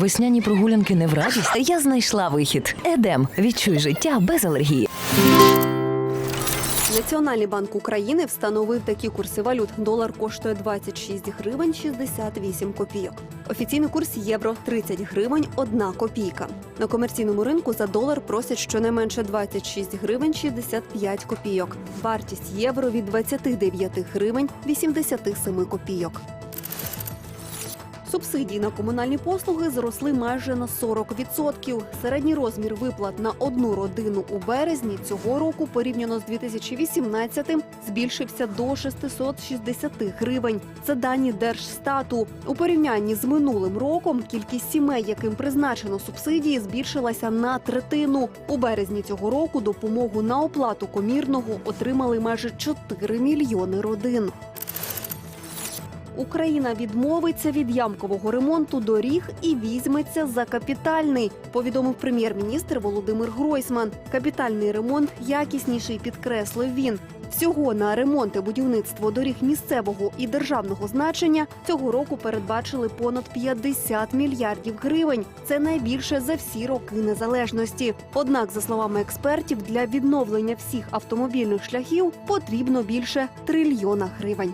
Весняні прогулянки не в радість. Я знайшла вихід. Едем. Відчуй життя без алергії. Національний банк України встановив такі курси валют. Долар коштує 26 гривень 68 копійок. Офіційний курс євро 30 гривень 1 копійка. На комерційному ринку за долар просять щонайменше 26 гривень 65 копійок. Вартість євро від 29 гривень 87 копійок. Субсидії на комунальні послуги зросли майже на 40%. Середній розмір виплат на одну родину у березні цього року порівняно з 2018 збільшився до 660 гривень. Це дані Держстату. У порівнянні з минулим роком кількість сімей, яким призначено субсидії, збільшилася на третину. У березні цього року допомогу на оплату комірного отримали майже 4 мільйони родин. Україна відмовиться від ямкового ремонту доріг і візьметься за капітальний. Повідомив прем'єр-міністр Володимир Гройсман. Капітальний ремонт якісніший, підкреслив він. Всього на ремонт і будівництво доріг місцевого і державного значення цього року передбачили понад 50 мільярдів гривень. Це найбільше за всі роки незалежності. Однак, за словами експертів, для відновлення всіх автомобільних шляхів потрібно більше трильйона гривень.